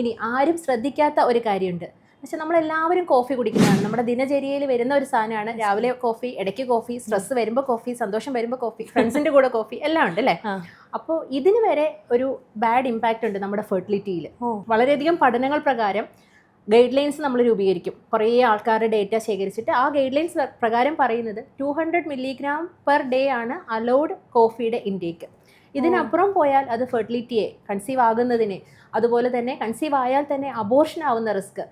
ഇനി ആരും ശ്രദ്ധിക്കാത്ത ഒരു കാര്യമുണ്ട്. പക്ഷെ നമ്മളെല്ലാവരും കോഫി കുടിക്കുന്നതാണ്. നമ്മുടെ ദിനചര്യയിൽ വരുന്ന ഒരു സാധനമാണ്. രാവിലെ കോഫി ഇടയ്ക്ക് കോഫി സ്ട്രെസ് വരുമ്പോൾ കോഫി സന്തോഷം വരുമ്പോൾ കോഫി ഫ്രണ്ട്സിന്റെ കൂടെ കോഫി എല്ലാം ഉണ്ട് അല്ലേ? അപ്പോൾ ഇതിന് വരെ ഒരു ബാഡ് ഇമ്പാക്റ്റ് ഉണ്ട് നമ്മുടെ ഫെർട്ടിലിറ്റിയിൽ. വളരെയധികം പഠനങ്ങൾ പ്രകാരം ഗൈഡ് ലൈൻസ് നമ്മൾ രൂപീകരിക്കും. കുറേ ആൾക്കാരുടെ ഡേറ്റ ശേഖരിച്ചിട്ട് ആ ഗൈഡ് ലൈൻസ് പ്രകാരം പറയുന്നത് two hundred milligram per day ആണ് അലൗഡ് കോഫിയുടെ ഇൻടേക്ക് ഇതിനപ്പുറം പോയാൽ അത് ഫെർട്ടിലിറ്റിയെ കൺസീവ് ആകുന്നതിനെ അതുപോലെ തന്നെ കൺസീവ് ആയാൽ തന്നെ അബോർഷൻ ആവുന്ന റിസ്ക്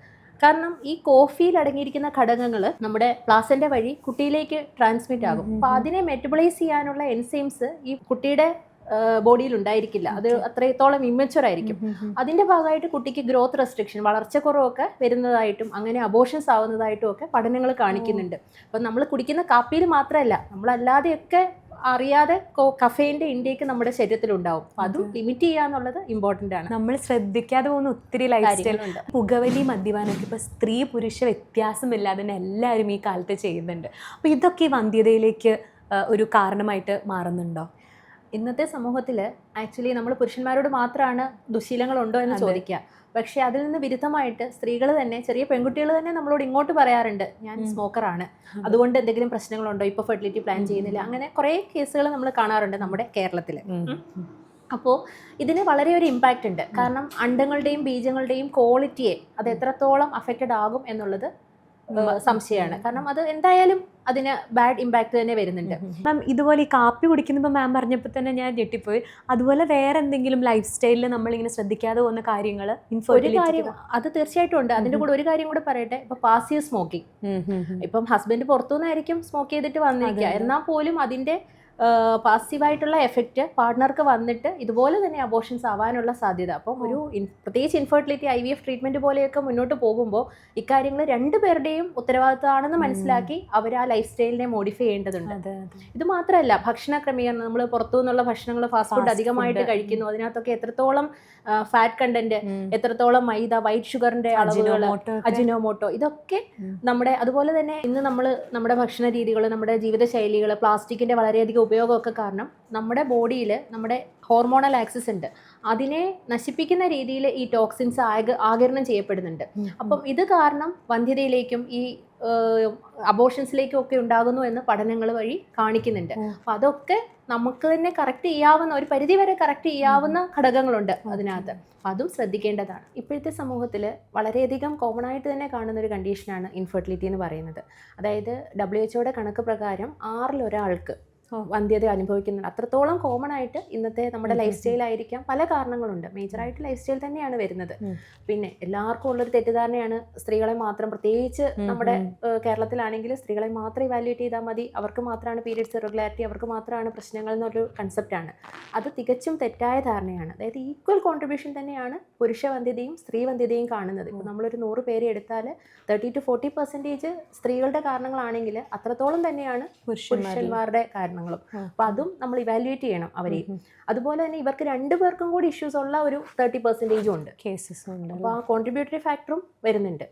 കാരണം ഈ കോഫിയിൽ അടങ്ങിയിരിക്കുന്ന ഘടകങ്ങൾ നമ്മുടെ പ്ലാസന്റെ വഴി കുട്ടിയിലേക്ക് ട്രാൻസ്മിറ്റ് ആകും. അപ്പോൾ അതിനെ മെറ്റബിളൈസ് ചെയ്യാനുള്ള എൻസൈംസ് ഈ കുട്ടിയുടെ ബോഡിയിൽ ഉണ്ടായിരിക്കില്ല. അത് അത്രത്തോളം ഇമ്മച്ചുവർ ആയിരിക്കും. അതിന്റെ ഭാഗമായിട്ട് കുട്ടിക്ക് ഗ്രോത്ത് റെസ്ട്രിക്ഷൻ വളർച്ചക്കുറവൊക്കെ വരുന്നതായിട്ടും അങ്ങനെ അബോഷൻസ് ആവുന്നതായിട്ടും ഒക്കെ പഠനങ്ങൾ കാണിക്കുന്നുണ്ട്. അപ്പം നമ്മൾ കുടിക്കുന്ന കാപ്പിയിൽ മാത്രമല്ല നമ്മളല്ലാതെയൊക്കെ അറിയാതെ കഫേന്റെ ഇൻടേക്ക് നമ്മുടെ ശരീരത്തിലുണ്ടാവും. അപ്പം അതും ലിമിറ്റ് ചെയ്യുക എന്നുള്ളത് ഇമ്പോർട്ടന്റ് ആണ്. നമ്മൾ ശ്രദ്ധിക്കാതെ പോകുന്ന ഒത്തിരി ലൈഫ് സ്റ്റൈൽ ഉണ്ട് പുകവലി മദ്യപാനമൊക്കെ ഇപ്പൊ സ്ത്രീ പുരുഷ വ്യത്യാസമില്ലാതെ തന്നെ എല്ലാവരും ഈ കാലത്ത് ചെയ്യുന്നുണ്ട്. അപ്പൊ ഇതൊക്കെ ഈ വന്ധ്യതയിലേക്ക് ഒരു കാരണമായിട്ട് മാറുന്നുണ്ടോ? ഇന്നത്തെ സമൂഹത്തിൽ ആക്ച്വലി നമ്മൾ പുരുഷന്മാരോട് മാത്രമാണ് ദുശീലങ്ങളുണ്ടോ എന്ന് ചോദിക്കുക. പക്ഷേ അതിൽ നിന്ന് വിരുദ്ധമായിട്ട് സ്ത്രീകൾ തന്നെ ചെറിയ പെൺകുട്ടികൾ തന്നെ നമ്മളോട് ഇങ്ങോട്ട് പറയാറുണ്ട് ഞാൻ. സ്മോക്കറാണ്. അതുകൊണ്ട് എന്തെങ്കിലും പ്രശ്നങ്ങളുണ്ടോ? ഇപ്പോൾ ഫെർട്ടിലിറ്റി പ്ലാൻ ചെയ്യുന്നില്ല. അങ്ങനെ കുറേ കേസുകൾ നമ്മൾ കാണാറുണ്ട് നമ്മുടെ കേരളത്തിൽ അപ്പോൾ ഇതിന് വളരെ ഒരു ഇമ്പാക്റ്റ് ഉണ്ട്. കാരണം അണ്ടങ്ങളുടെയും ബീജങ്ങളുടെയും ക്വാളിറ്റിയെ അത് എത്രത്തോളം അഫക്റ്റഡ് ആകും എന്നുള്ളത് സംശയമാണ്. കാരണം അത് എന്തായാലും അതിന് ബാഡ് ഇമ്പാക്ട് തന്നെ വരുന്നുണ്ട്. മാം ഇതുപോലെ ഈ കാപ്പി കുടിക്കുന്നപ്പോൾ മാം പറഞ്ഞപ്പോൾ തന്നെ ഞാൻ ഞെട്ടിപ്പോയി. അതുപോലെ വേറെ എന്തെങ്കിലും ലൈഫ് സ്റ്റൈലിൽ നമ്മളിങ്ങനെ ശ്രദ്ധിക്കാതെ പോകുന്ന കാര്യങ്ങൾ ഒരു കാര്യം അത് തീർച്ചയായിട്ടും ഉണ്ട്. അതിന്റെ കൂടെ ഒരു കാര്യം കൂടെ പറയട്ടെ. ഇപ്പൊ പാസീവ് സ്മോക്കിംഗ് ഇപ്പം ഹസ്ബൻഡ് പുറത്തുനിന്നായിരിക്കും സ്മോക്ക് ചെയ്തിട്ട് വന്നിരിക്കുക. എന്നാൽ പോലും അതിന്റെ പാസീവായിട്ടുള്ള എഫക്റ്റ് പാർട്ട്ണർക്ക് വന്നിട്ട് ഇതുപോലെ തന്നെ അബോഷൻസ് ആവാനുള്ള സാധ്യത. അപ്പം ഒരു പ്രത്യേകിച്ച് infertility I V F treatment പോലെയൊക്കെ മുന്നോട്ട് പോകുമ്പോൾ ഇക്കാര്യങ്ങൾ രണ്ടുപേരുടെയും ഉത്തരവാദിത്തമാണെന്ന് മനസ്സിലാക്കി അവർ ആ ലൈഫ് സ്റ്റൈലിനെ മോഡിഫൈ ചെയ്യേണ്ടതുണ്ട് ഇത് മാത്രമല്ല ഭക്ഷണ ക്രമീകരണം നമ്മൾ പുറത്തു നിന്നുള്ള ഭക്ഷണങ്ങൾ ഫാസ്റ്റ് ഫുഡ് അധികമായിട്ട് കഴിക്കുന്നു. അതിനകത്തൊക്കെ എത്രത്തോളം ഫാറ്റ് കണ്ടന്റ് എത്രത്തോളം മൈദ വൈറ്റ് ഷുഗറിന്റെ അളവുകൾ അജിനോമോട്ടോ ഇതൊക്കെ നമ്മുടെ അതുപോലെ തന്നെ ഇന്ന് നമ്മൾ നമ്മുടെ ഭക്ഷണ രീതികൾ നമ്മുടെ ജീവിതശൈലികൾ പ്ലാസ്റ്റിക്കിന്റെ വളരെയധികം ഉപയോഗമൊക്കെ കാരണം നമ്മുടെ ബോഡിയിൽ നമ്മുടെ ഹോർമോണൽ ആക്സിസ് ഉണ്ട്. അതിനെ നശിപ്പിക്കുന്ന രീതിയിൽ ഈ ടോക്സിൻസ് ആഗ ആകിരണം ചെയ്യപ്പെടുന്നുണ്ട്. അപ്പം ഇത് കാരണം വന്ധ്യതയിലേക്കും ഈ അബോഷൻസിലേക്കും ഒക്കെ ഉണ്ടാകുന്നു എന്ന് പഠനങ്ങൾ വഴി കാണിക്കുന്നുണ്ട്. അപ്പം അതൊക്കെ നമുക്ക് തന്നെ കറക്റ്റ് ചെയ്യാവുന്ന ഒരു പരിധി വരെ കറക്റ്റ് ചെയ്യാവുന്ന ഘടകങ്ങളുണ്ട് അതിനകത്ത്. അതും ശ്രദ്ധിക്കേണ്ടതാണ്. ഇപ്പോഴത്തെ സമൂഹത്തിൽ വളരെയധികം കോമൺ ആയിട്ട് തന്നെ കാണുന്ന ഒരു കണ്ടീഷനാണ് ഇൻഫെർട്ടിലിറ്റി എന്ന് പറയുന്നത്. അതായത് ഡബ്ല്യു എച്ച്ഒയുടെ കണക്ക് പ്രകാരം ഓ. വന്ധ്യത അനുഭവിക്കുന്നുണ്ട്. അത്രത്തോളം കോമൺ ആയിട്ട് ഇന്നത്തെ നമ്മുടെ ലൈഫ് ആയിരിക്കാം പല കാരണങ്ങളുണ്ട്. മേജറായിട്ട് ലൈഫ് സ്റ്റൈൽ തന്നെയാണ് വരുന്നത്. പിന്നെ എല്ലാവർക്കും ഉള്ളൊരു തെറ്റിദ്ധാരണയാണ് സ്ത്രീകളെ മാത്രം പ്രത്യേകിച്ച് നമ്മുടെ കേരളത്തിലാണെങ്കിൽ സ്ത്രീകളെ മാത്രം ഇവാലുവേറ്റ് ചെയ്താൽ മതി. അവർക്ക് മാത്രമാണ് പീരിയഡ്സ് ഇറഗുലാരിറ്റി അവർക്ക് മാത്രമാണ് പ്രശ്നങ്ങൾ എന്നൊരു കൺസെപ്റ്റാണ് അത് തികച്ചും തെറ്റായ ധാരണയാണ്. അതായത് ഈക്വൽ കോൺട്രിബ്യൂഷൻ തന്നെയാണ് പുരുഷ വന്ധ്യതയും സ്ത്രീ വന്ധ്യതയും കാണുന്നത്. ഇപ്പോൾ നമ്മളൊരു നൂറ് പേര് എടുത്താൽ തേർട്ടി ടു ഫോർട്ടി പെർസെന്റേജ് സ്ത്രീകളുടെ കാരണങ്ങളാണെങ്കിൽ അത്രത്തോളം തന്നെയാണ് പുരുഷന്മാരുടെ പുരുഷന്മാരുടെ കാരണങ്ങളും. ഉം. അപ്പോൾ അതും നമ്മൾ ഇവാലുവേറ്റ് ചെയ്യണം അവരെയും അതുപോലെ തന്നെ ഇവർക്ക് രണ്ടു പേർക്കും കൂടി ഇഷ്യൂസ് ഉള്ള ഒരു തേർട്ടി പെർസെന്റേജും ഉണ്ട്. കേസസ് ഉണ്ട് അപ്പോൾ ആ കോൺട്രിബ്യൂട്ടറി ഫാക്ടറും വരുന്നുണ്ട്.